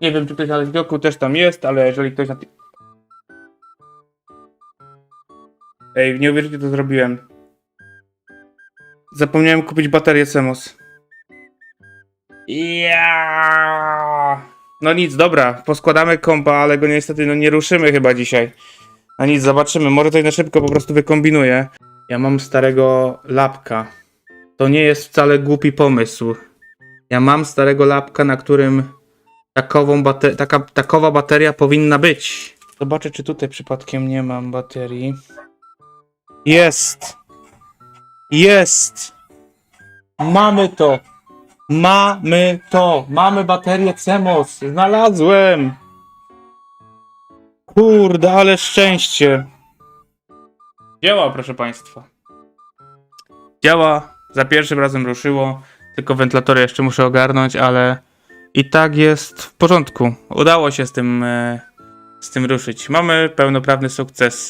Nie wiem, czy ktoś na TikToku też tam jest, ale jeżeli ktoś na Ej, nie uwierzycie, co zrobiłem. Zapomniałem kupić baterię CMOS. Ja. No nic, dobra, poskładamy kompa, ale go niestety no, nie ruszymy chyba dzisiaj. A nic, zobaczymy, może coś na szybko po prostu wykombinuję. Ja mam starego lapka. To nie jest wcale głupi pomysł. Ja mam starego lapka, na którym takową bate- taka, takowa bateria powinna być. Zobaczę, czy tutaj przypadkiem nie mam baterii. Jest! Jest! Mamy to! Mamy to! Mamy baterię CMOS! Znalazłem! Kurde, ale szczęście! Działa, proszę Państwa. Działa. Za pierwszym razem ruszyło. Tylko wentylatory jeszcze muszę ogarnąć, ale i tak jest w porządku. Udało się z tym, e, z tym ruszyć. Mamy pełnoprawny sukces.